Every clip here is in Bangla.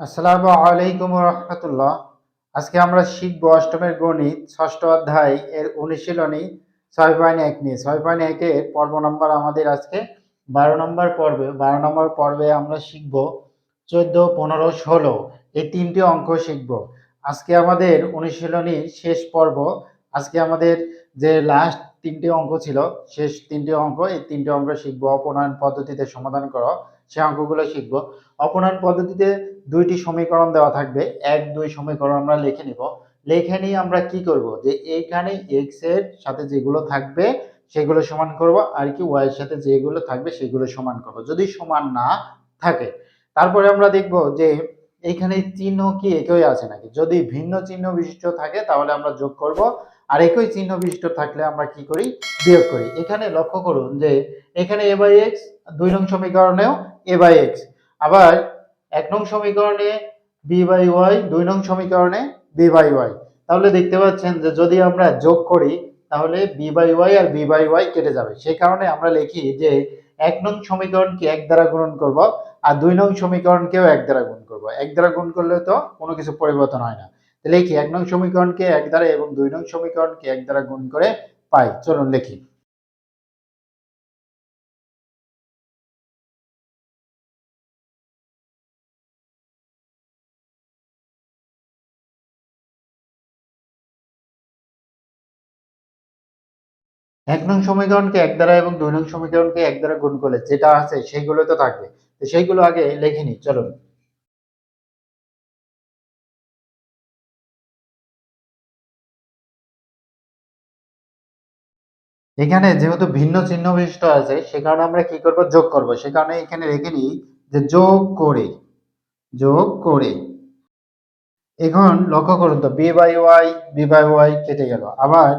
আসসালামু আলাইকুম রহমতুল্লাহ। আজকে আমরা শিখব অষ্টমের গণিত, ষষ্ঠ অধ্যায় এর অনুশীলনী ছয় পয়েন্ট এক নিয়ে। ছয় পয়েন্ট একের পর্ব নম্বর আমাদের আজকে বারো নম্বর পর্বে। বারো নম্বর পর্বে আমরা শিখব চোদ্দ, পনেরো, ষোলো। এই তিনটি অঙ্ক শিখব। আজকে আমাদের অনুশীলনী শেষ পর্ব। আজকে আমাদের যে লাস্ট তিনটি অঙ্ক ছিল। শেষ তিনটি অঙ্ক, এই তিনটি অঙ্ক শিখব। অপনয়ন পদ্ধতিতে সমাধান করো। সে অঙ্কগুলো শিখব। অপনয়ন পদ্ধতিতে দুইটি সমীকরণ দেওয়া থাকবে। এক, দুই সমীকরণ আমরা লিখে নিব। লিখে নিয়ে আমরা কি করব? যে এইখানে এক্সের সাথে যেগুলো থাকবে, সেগুলো সমান করব। আর কি ওয়াই এর সাথে যেগুলো থাকবে, সেগুলো সমান করব। যদি সমান না থাকে, তারপরে আমরা দেখব যে এইখানে চিহ্ন কি একই আছে নাকি? যদি ভিন্ন চিহ্ন বিশিষ্ট থাকে, তাহলে আমরা যোগ করব। আর একই চিহ্ন বিশিষ্ট থাকলে আমরা কি করি? বিয়োগ করি। এখানে লক্ষ্য করুন যে এখানে এ বাই এক্স দুই নং সমীকরণেও এ বাই এক্স আবার এক নং সমীকরণে বি বাই ওয়াই দুই নং সমীকরণে বি বাই ওয়াই তাহলে দেখতে পাচ্ছেন যে যদি আমরা যোগ করি, তাহলে বি বাই ওয়াই আর বি বাই ওয়াই কেটে যাবে। সেই কারণে আমরা লিখি যে এক নং সমীকরণকে এক দ্বারা গুণন করব, আর দুই নং সমীকরণকেও এক দ্বারা গুণ করব। এক দ্বারা গুণ করলে তো কোনো কিছু পরিবর্তন হয় না। তাহলে লিখি এক নং সমীকরণকে এক দ্বারা এবং দুই নং সমীকরণকে এক দ্বারা গুণ করে পাই? চলুন লিখি এক নং সমীকরণকে এক দ্বারা এবং দুই নং সমীকরণকে এক দ্বারা গুণ করলে যেটা আছে সেইগুলো তো থাকবে। সেইগুলো আগে লিখে নিই, চলুন। এখানে যেহেতু ভিন্ন চিহ্ন বিশিষ্ট আছে, সে কারণে আমরা কি করব? যোগ করব। সে কারণে এখানে রেখে নিই যে যোগ করে যোগ করে। এখন লক্ষ্য করুন তো B by y B by y কেটে গেল। আবার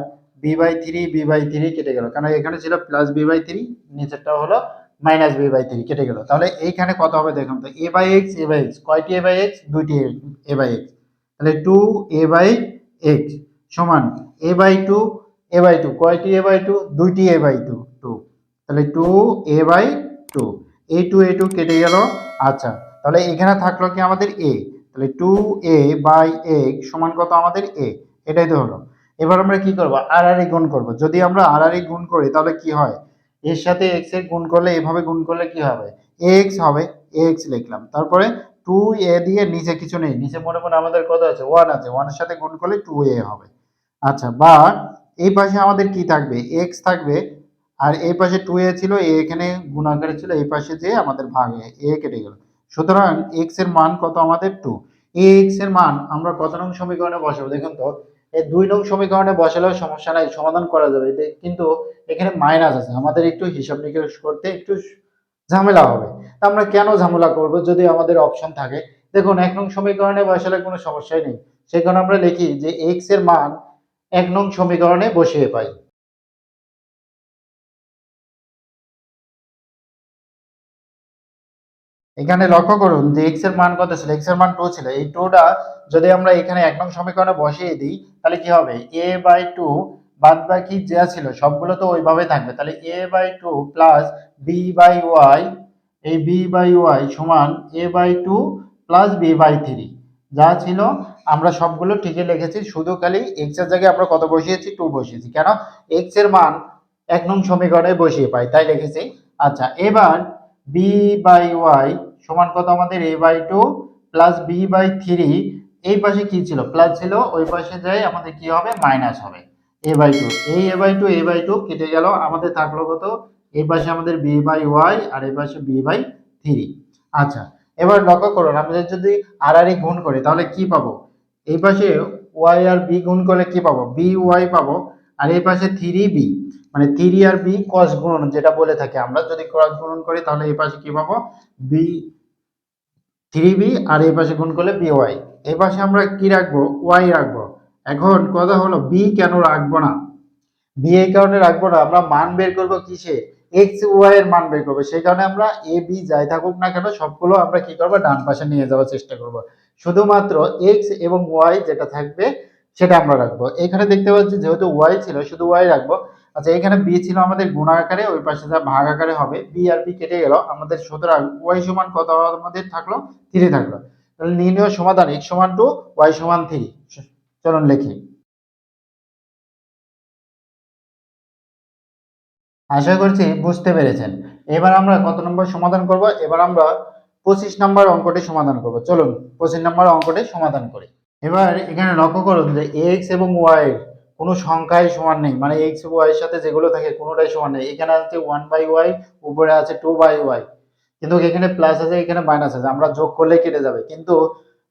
B by three B by three কেটে গেল। কারণ এখানে ছিল প্লাস বি বাই থ্রি নিচেরটা হলো মাইনাস বি বাই থ্রি কেটে গেল। তাহলে এইখানে কত হবে দেখুন তো A by x A by x কয়টি এ বাই এক্স দুইটি এ বাই এক্স তাহলে টু এ বাই এক্স সমান A by two A by two কয়টি এ বাই টু দুইটি এ বাই টু টু তাহলে two A by two A two A two কেটে গেল। আচ্ছা তাহলে এখানে থাকল কি আমাদের এ তাহলে টু এ বাই এক্স সমান কত আমাদের এ এটাই তো হলো। এবার আমরা কি করব? আর আর গুণ করব। যদি আমরা আর আর গুণ করি, তাহলে কি হয়? এর সাথে এক্সের গুণ করলে, এভাবে গুণ করলে কি হবে? এক্স হবে এক্স লিখলাম। তারপরে টু এ দিয়ে নিচে কিছু নেই। নিচে মনে মনে আমাদের কত আছে? ওয়ান আছে। ওয়ানের সাথে গুণ করলে টু এ হবে। আচ্ছা বা এই পাশে আমাদের কি থাকবে? এক্স থাকবে, আর এই পাশে টু এ ছিল, এ এখানে গুণাকারে ছিল, এই পাশে যে আমাদের ভাগে এ কেটে গেল। সুতরাং এক্সের মান কত আমাদের? টু এই এক্সের মান আমরা কত নং সমীকরণে বসাবো? দেখুন তো, এই দুই নং সমীকরণে বসালেও সমস্যা নাই, সমাধান করা যাবে। কিন্তু এখানে মাইনাস আছে। আমাদের একটু হিসাব নিকাশ করতে একটু ঝামেলা হবে। তা আমরা কেন ঝামেলা করব? যদি আমাদের অপশন থাকে। দেখুন, এক নং সমীকরণে বসালে কোনো সমস্যাই নেই। সেই কারণে আমরা লিখি যে এক্সের মান এক নং সমীকরণে বসিয়ে পাই। এখানে লক্ষ্য করুন যে এক্সের মান কত ছিল? এক্সের মান টু ছিল। এই টুটা যদি আমরা এখানে এক নং সমীকরণে বসিয়ে দিই, তাহলে কি হবে? এ বাই টু বাদ বাকি যা ছিল সবগুলো তো ওইভাবে থাকবে। তাহলে A by two plus B by y এই বি বাই ওয়াই সমান A by two plus B by three যা ছিল, আমরা সবগুলো ঠিকই লিখেছি। শুধু খালি এক্সের জায়গায় আমরা কত বসিয়েছি? টু বসিয়েছি। কেন? এক্সের মান এক নং সমীকরণে বসিয়ে পাই, তাই লিখেছি। আচ্ছা এবার বি বাই ওয়াই সমান কত আমাদের? A by two plus B by three এই পাশে কি ছিল? প্লাস ছিল, ওই পাশে যাই আমাদের কি হবে? মাইনাস হবে। এ বাই টু এই a by two a by two কেটে গেল, আমাদের থাকল কত? এই পাশে আমাদের বি বাই ওয়াই আর এই পাশে বি বাই থ্রি আচ্ছা এবার লক্ষ্য করুন আমাদের যদি আর আর গুণ করি, তাহলে কি পাবো? এই পাশে ওয়াই আর বি গুণ করলে কি পাবো? বি ওয়াই পাবো, আর এই পাশে থ্রি বি মানে থ্রি আর বি ক্রস গুণন, যেটা বলে থাকি। আমরা যদি ক্রস গুণন করি, তাহলে এই পাশে কি পাবো? বি থ্রি বি আর এই পাশে গুণ করলে বি ওয়াই এই পাশে আমরা কি রাখব? ওয়াই রাখব। এখন কথা হলো বি কেন রাখব না? বি এই কারণে রাখব না, আমরা মান বের করব কিসে? এক্স ওয়াই এর মান বের করব। সেই কারণে আমরা এ বি যাই থাকুক না কেন, সবগুলো আমরা কি করব? ডান পাশে নিয়ে যাওয়ার চেষ্টা করব। শুধুমাত্র এক্স এবং ওয়াই যেটা থাকবে, সেটা আমরা রাখব। এখানে দেখতে পাচ্ছি যেহেতু ওয়াই ছিল, শুধু ওয়াই রাখব। আচ্ছা এখানে বি ছিল আমাদের গুণ আকারে, ওই পাশে যা ভাগ আকারে হবে বি আর বি কেটে গেল। আমাদের সুতরাং ওয়াই সমান কত আমাদের থাকল? থ্রি থাকল। তাহলে নির্ণয় সমাধান x সমান টু ওয়াই সমান থ্রি চলুন লিখি। আশা করছি বুঝতে পেরেছেন। এবার আমরা কত নম্বর সমাধান করব? এবার আমরা পঁচিশ নম্বর অঙ্কটি সমাধান করব। চলুন, পঁচিশ নম্বর অঙ্কটি সমাধান করি। এবার এখানে লক্ষ্য করুন যে এক্স এবং ওয়াই কোনো সংখ্যাই সমান নেই। মানে এক্স ওয়াই এর সাথে যেগুলো থাকে কোনোটাই সমান নেই। এখানে আছে ওয়ান বাই ওয়াই উপরে আছে টু বাই ওয়াই কিন্তু এখানে প্লাস আছে, এখানে মাইনাস আছে। আমরা যোগ করলে কেটে যাবে। কিন্তু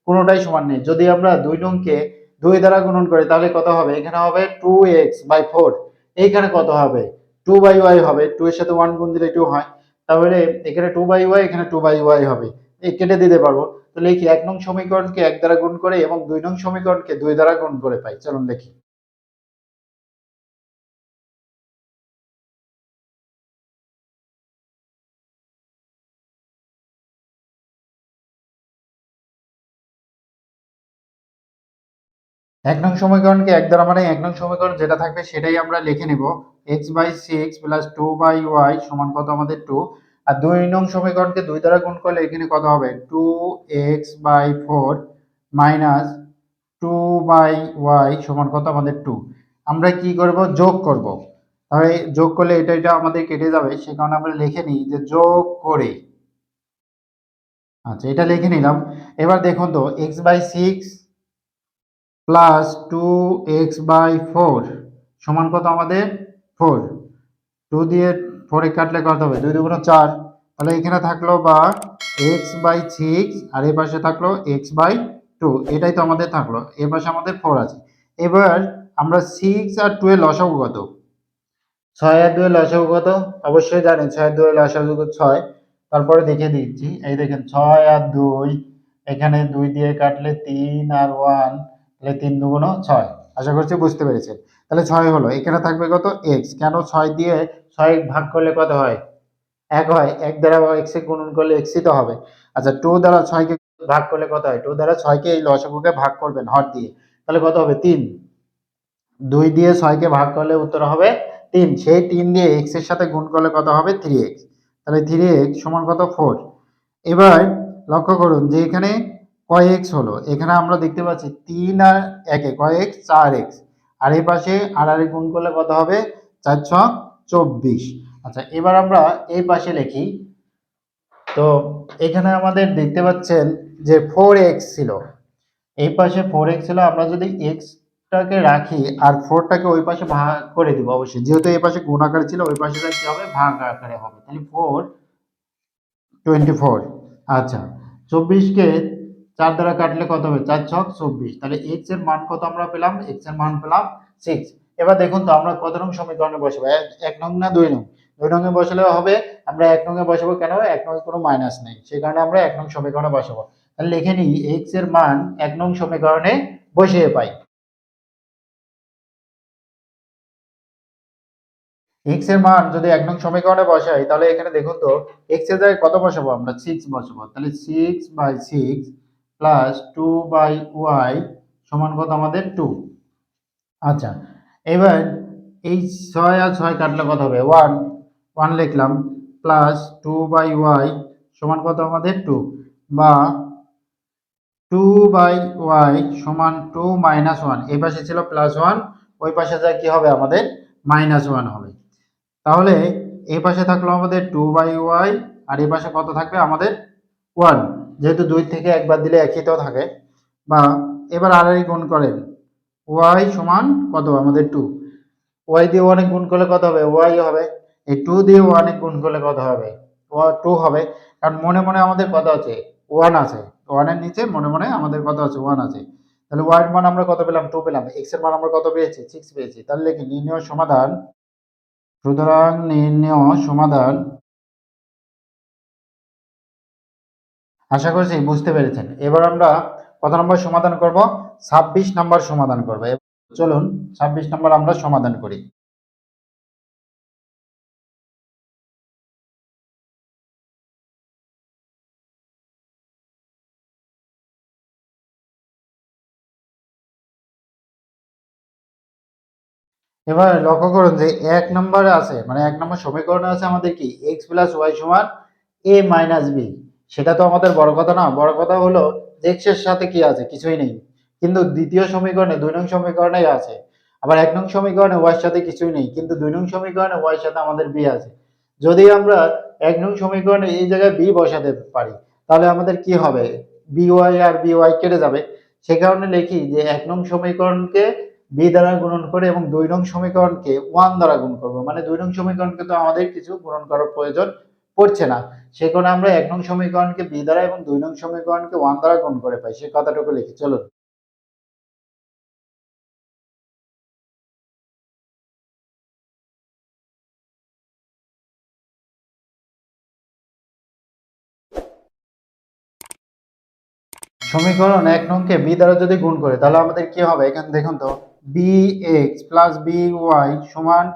কোনোটাই সমান নেই। যদি আমরা দুই নংকে দুই দ্বারা গুণন করি, তাহলে কত হবে? এখানে হবে টু এক্স বাই ফোর এইখানে কত হবে? টু বাই ওয়াই হবে। টু এর সাথে ওয়ান গুণ দিলে টু হয়। তাহলে এখানে টু বাই ওয়াই এখানে টু বাই ওয়াই হবে। এই কেটে দিতে পারব। তো লিখি, এক নং সমীকরণকে এক দ্বারা গুণ করে এবং দুই নং সমীকরণকে দুই দ্বারা গুণ করে পাই। চলুন লিখি এক নং সমীকরণকে এক দ্বারা মানে এক নং সমীকরণ যেটা থাকবে সেটাই আমরা লিখে নিব। X by six plus two by y সমান কত আমাদের টু আর দুই নং সমীকরণকে দুই দ্বারা গুণ করলে এখানে কত হবে? Two x by four minus two by y সমান কত আমাদের টু আমরা কি করব? যোগ করব। তাহলে যোগ করলে এটা এটা আমাদের কেটে যাবে। সে কারণে আমরা লিখে নিই যে যোগ করে। আচ্ছা এটা লিখে নিলাম। এবার দেখুন তো x by six plus two x by four সমান কত আমাদের? ফোর টু দিয়ে ফোরে কাটলে কত হবে? দুই দুগুণ চার। তাহলে এখানে থাকল বা এক্স বাই সিক্স আর এ পাশে থাকল এক্স বাই টু এটাই তো আমাদের থাকল। এ পাশে আমাদের ফোর আছে। এবার আমরা সিক্স আর টু এর লসাগু কত? ছয় আর দুয়ের লসাগু কত? অবশ্যই জানেন, ছয় দুয়ের লসাগু ছয়। তারপরে দেখে দিচ্ছি। এই দেখেন, ছয় আর দুই। এখানে দুই দিয়ে কাটলে তিন আর ওয়ান তাহলে তিন দুগুণ ছয়। আশা করছি বুঝতে পেরেছেন। তাহলে ছয় হলো, এখানে থাকবে কত? এক্স কেন ছয় দিয়ে ছয় ভাগ করলে কত হয়? এক হয়, এক দ্বারা এক্স গুণন করলে এক্সই তো হবে। আচ্ছা টু দ্বারা ছয়কে ভাগ করলে কত হয়? টু দ্বারা ছয়কে এই লসাগুকে ভাগ করবেন হর দিয়ে। তাহলে কত হবে? তিন। দুই দিয়ে ছয়কে ভাগ করলে উত্তর হবে তিন। সেই তিন দিয়ে এক্সের সাথে গুণ করলে কত হবে? থ্রি এক্স তাহলে থ্রি এক্স সমান কত? ফোর এবার লক্ষ্য করুন যে এখানে কয় এক্স হলো। এখানে আমরা দেখতে পাচ্ছি তিন আর একে কয় এক্স চার এক্স। আর এই পাশে আর আর গুণ করলে কত হবে? চার ছ চব্বিশ। আচ্ছা এবার আমরা এই পাশে লিখি। তো এখানে আমাদের দেখতে পাচ্ছেন যে ফোর এক্স ছিল। এই পাশে ফোর এক্স ছিল, আমরা যদি এক্সটাকে রাখি আর ফোরটাকে ওই পাশে ভাগ করে দিব, অবশ্যই। যেহেতু এই পাশে গুণ আকারে ছিল, ওই পাশে কি হবে, ভাগ আকারে হবে। তাহলে ফোর টোয়েন্টি ফোর আচ্ছা চব্বিশকে চার দ্বারা কাটলে কত হবে? চার ছক চব্বিশ। তাহলে এক্সের মান কত আমরা পেলাম? এক্সের মান পেলাম সিক্স এবার দেখুন তো, আমরা কত নং সমীকরণে বসাবো? এক- নং না দুই নং? দুই নঙে বসালে হবে, আমরা এক নঙে বসাবো কেন? এক নঙে কোনো মাইনাস নেই। সেই কারণে আমরা এক নং সমীকরণে বসাবো। তাহলে লিখে নিই এক্সের মান এক নং সমীকরণে বসিয়ে পাই। এক্সের মান যদি এক নং সমীকরণে বসাই, তাহলে এখানে দেখুন তো এক্সের জায়গায় কত বসাবো আমরা? সিক্স বসাবো। তাহলে six by six plus two by y সমান কত আমাদের টু আচ্ছা এবার এই ছয় আর ছয় কাটলে কত হবে? ওয়ান ওয়ান লিখলাম প্লাস টু বাই ওয়াই সমান কত আমাদের টু বা টু বাই ওয়াই সমান টু মাইনাস ওয়ান এই পাশে ছিল প্লাস ওয়ান ওই পাশে যা কি হবে আমাদের? মাইনাস ওয়ান হবে। তাহলে এই পাশে থাকল আমাদের টু বাই ওয়াই আর এই পাশে কত থাকবে আমাদের? ওয়ান যেহেতু দুই থেকে একবার দিলে একই তো থাকে, বা এবার আর গুণ করেন, ওয়াই সমান কত? আমাদের টু ওয়াই দিয়ে ওয়ানে গুণ করলে কত হবে? ওয়াই হবে। এই টু দিয়ে ওয়ানে গুণ করলে কত হবে? টু হবে। কারণ মনে মনে আমাদের কত আছে? ওয়ান আছে। ওয়ানের নিচে মনে মনে আমাদের কত আছে? ওয়ান আছে। তাহলে ওয়াই মান আমরা কত পেলাম? টু পেলাম। এক্সের মান আমরা কত পেয়েছি? সিক্স পেয়েছি। তাহলে কি নির্ণয় সমাধান। সুতরাং নির্ণয় সমাধান আশা করছি বুঝতে পেরেছেন। এবার আমরা কত নম্বর সমাধান করব, ছাব্বিশ নম্বর সমাধান করব। চলুন, ছাব্বিশ নম্বর আমরা সমাধান করি। এবার লক্ষ্য করুন যে এক নম্বরে আছে মানে এক নম্বর সমীকরণে আছে আমাদের কি? এক্স প্লাস ওয়াই সমান এ মাইনাস বি সেটা তো আমাদের বড় কথা না। বড় কথা হলো যে এক্সের সাথে কি আছে? কিছুই নেই। কিন্তু দ্বিতীয় সমীকরণে, দুই নং সমীকরণে আছে। আবার এক নং সমীকরণে ওয়াই সাথে কিছুই নেই। কিন্তু দুই নং সমীকরণে ওয়াই সাথে আমাদের বি আছে। যদি আমরা এক নং সমীকরণে এই জায়গায় বি বসাতে পারি, তাহলে আমাদের কি হবে? বি ওয়াই আর বি ওয়াই কেটে যাবে। সে কারণে লিখি যে এক নং সমীকরণকে বি দ্বারা গুণন করে এবং দুই নং সমীকরণকে ওয়ান দ্বারা গুণ করব। মানে দুই নং সমীকরণকে তো আমাদের কিছু গুণন করার প্রয়োজন পড়ছে না। সে কারণে আমরা এক নং সমীকরণকে বি দ্বারা এবং দুই নং সমীকরণকে ওয়ান দ্বারা গুণ করে পাই। সে কথাটুকু লিখি, চলুন। সমীকরণ এক নংকে বি দ্বারা যদি গুণ করে, তাহলে আমাদের কি হবে? এখানে দেখুন তো, b x plus b y সমান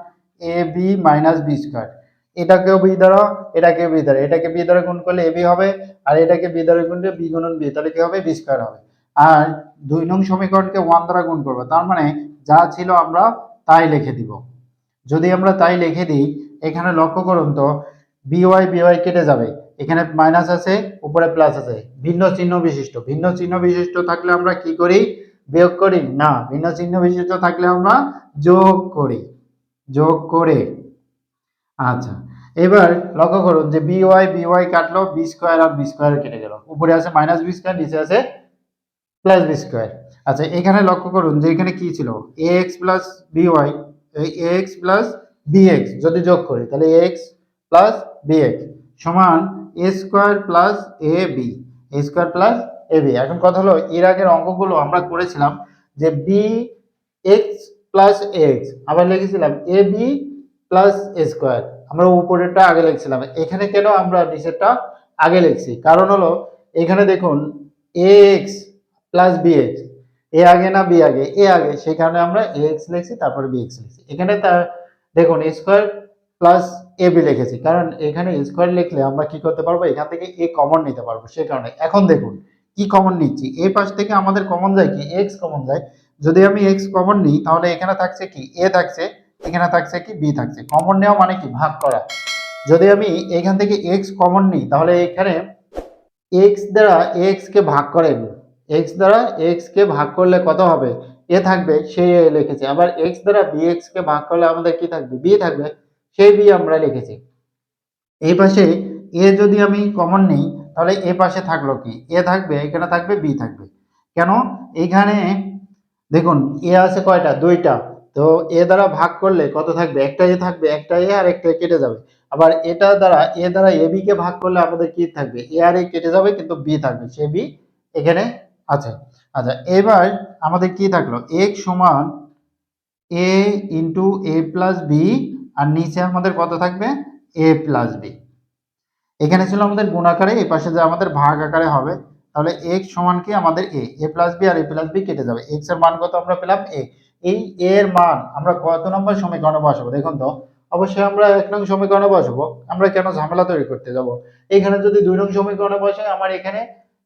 a b minus b square. এটাকেও বি দ্বারা এটাকে বি দ্বারা। এটাকে বি দ্বারা গুণ করলে এ বি হবে, আর এটাকে বি দ্বারা গুণ করলে বি গুণন বি। তাহলে কি হবে? বি স্কোয়ার হবে। আর দুই নং সমীকরণকে ওয়ান দ্বারা গুণ করব। তার মানে যা ছিল আমরা তাই লিখে দিব। যদি আমরা তাই লিখে দিই, এখানে লক্ষ্য করুন তো বিওয়াই বিওয়াই কেটে যাবে। এখানে মাইনাস আছে, উপরে প্লাস আছে। ভিন্ন চিহ্ন বিশিষ্ট। ভিন্ন চিহ্ন বিশিষ্ট থাকলে আমরা কি করি? বিয়োগ করি? না, ভিন্ন চিহ্ন বিশিষ্ট থাকলে আমরা যোগ করি। যোগ করে আচ্ছা এবার লক্ষ্য করুন যে বি ওয়াই বি ওয়াই কাটলো বি স্কোয়ার আর বি স্কোয়ার কেটে গেল। উপরে আছে মাইনাস বি স্কোয়ার নিচে আছে প্লাস বি স্কোয়ার আচ্ছা এখানে লক্ষ্য করুন যে এখানে কি ছিল? A x plus b y a x plus b x যদি যোগ করি, তাহলে এক্স প্লাস বি এক্স সমান a square plus a b a square plus a b এখন কথা হলো, এর আগের অঙ্কগুলো আমরা করেছিলাম যে বি এক্স প্লাস এক্স আবার লিখেছিলাম a b plus a square আমরা উপরেরটা আগে লিখছিলাম। এখানে কেন আমরা নিচেরটা আগে লিখছি? কারণ হলো, এখানে দেখুন a x plus b x a আগে না বি আগে? এ আগে। কারণে আমরা এ এক্স লিখছি, তারপরে বি এক্স লিখছি। এখানে তার, দেখুন স্কোয়ার প্লাস এ বি লিখেছি। কারণ এখানে স্কোয়ার লিখলে আমরা কি করতে পারব? এখান থেকে এ কমন নিতে পারব। সে কারণে। এখন দেখুন, কি কমন নিচ্ছি? এ পাশ থেকে আমাদের কমন যায় কি? এক্স কমন যায়। যদি আমি এক্স কমন নিই, তাহলে এখানে থাকছে কি? এ থাকছে এখানে থাকছে কি? বি থাকছে। কমন নেওয়া মানে কি? ভাগ করা। যদি আমি এখান থেকে এক্স কমন নিই, তাহলে এখানে এক্স দ্বারা এক্স কে ভাগ করেন। এক্স দ্বারা এক্স কে ভাগ করলে কত হবে? এ থাকবে সে এ লিখেছি। আবার এক্স দ্বারা বি এক্স কে ভাগ করলে আমাদের কি থাকবে? বি থাকবে, সেই বি আমরা লিখেছি। এই পাশে এ যদি আমি কমন নিই, তাহলে এ পাশে থাকল কি? এ থাকবে, এখানে থাকবে বি থাকবে। কেন? এখানে দেখুন এ আছে কয়টা? দুইটা। তো এ দ্বারা ভাগ করলে কত থাকবে? একটা এ থাকবে একটা এ আর একটা কেটে যাবে। আবার এটা দ্বারা, এ দ্বারা এ বি কে ভাগ করলে আমাদের কি থাকবে? এ আর এ কেটে যাবে, কিন্তু বি থাকবে। সে বি এখানে আছে। আচ্ছা এবার আমাদের কি থাকল? এক সমান a into a plus b আর নিচে আমাদের কত থাকবে? এ প্লাস বি এখানে ছিল আমাদের গুণ আকারে এই পাশে যে আমাদের ভাগ আকারে হবে, তাহলে এক্স সমান কি? আমাদের এ এ প্লাস বি আর এ প্লাস বি কেটে যাবে। এক্সের মান কত আমরা পেলাম? এ এই এর মান আমরা কত নম্বর সমীকরণে বসাবো? দেখুন তো, অবশ্যই আমরা এক নং সমীকরণে বসাবো। আমরা কেন ঝামেলা তৈরি করতে যাব? এখানে যদি দুই নং সমীকরণে বসে, আমার এখানে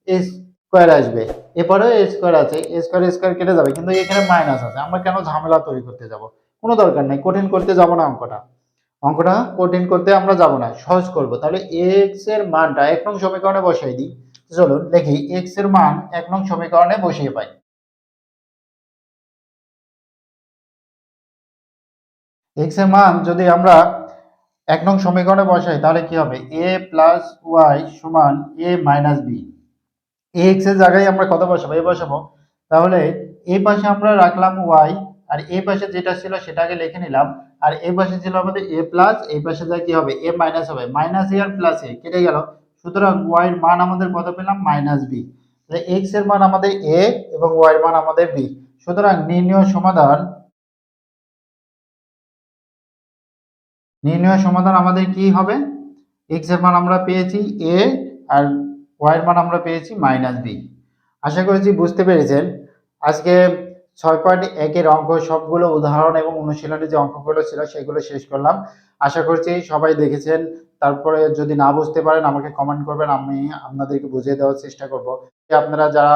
এ স্কোয়ার আসবে। এরপরে এ স্কোয়ার আছে এ স্কোয়ার স্কোয়ার কেটে যাবে, কিন্তু এখানে মাইনাস আছে। আমরা কেন ঝামেলা তৈরি করতে যাব? কোনো দরকার নেই, কঠিন করতে যাব না অঙ্কটা। অঙ্কটা কঠিন করতে আমরা যাব না, সহজ করব। তাহলে এক্সের মানটা এক নং সমীকরণে বসাই দিই। চলুন, দেখি এক্সের মান এক নং সমীকরণে বসিয়ে পাই। এক্সের মান যদি আমরা এক নং সমীকরণে বসাই, তাহলে কি হবে? এ প্লাস ওয়াই সমান এ মাইনাস বি এক্সের জায়গায় আমরা কত বসাবো? এ বসাবো। তাহলে এই পাশে আমরা রাখলাম ওয়াই আর এই পাশে যেটা ছিল সেটাকে লিখে নিলাম। আর এই পাশে ছিল আমাদের এ প্লাস এই পাশে যা কি হবে? এ মাইনাস হবে। মাইনাস এ আর প্লাস এ কেটে গেল। সুতরাং ওয়াই এর মান আমাদের কত পেলাম? মাইনাস বি এক্সের মান আমাদের এ এবং ওয়াই এর মান আমাদের বি সুতরাং নির্ণয় সমাধান নির্ণয় সমাধান আমাদের কি হবে? এক্সের মান আমরা পেয়েছি এ আর ওয়াই এর মান আমরা পেয়েছি মাইনাস বি আশা করছি বুঝতে পেরেছেন। আজকে ছয় পয়েন্ট একের অঙ্ক, সবগুলো উদাহরণ এবং অনুশীলনের যে অঙ্কগুলো ছিল সেগুলো শেষ করলাম। আশা করছি সবাই দেখেছেন। তারপরে যদি না বুঝতে পারেন, আমাকে কমেন্ট করবেন, আমি আপনাদেরকে বুঝিয়ে দেওয়ার চেষ্টা করব। আপনারা যারা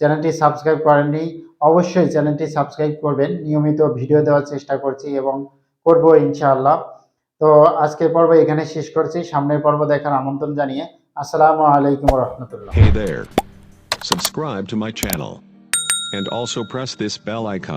চ্যানেলটি সাবস্ক্রাইব করেননি, অবশ্যই চ্যানেলটি সাবস্ক্রাইব করবেন। নিয়মিত ভিডিও দেওয়ার চেষ্টা করছি এবং করব ইনশাআল্লাহ। তো আজকের পর্ব এখানে শেষ করছি সামনের পর্ব দেখার আমন্ত্রণ জানিয়ে আসসালামু আলাইকুম রহমতুল্লাহ Hey there. subscribe to my channel. And also press this bell icon.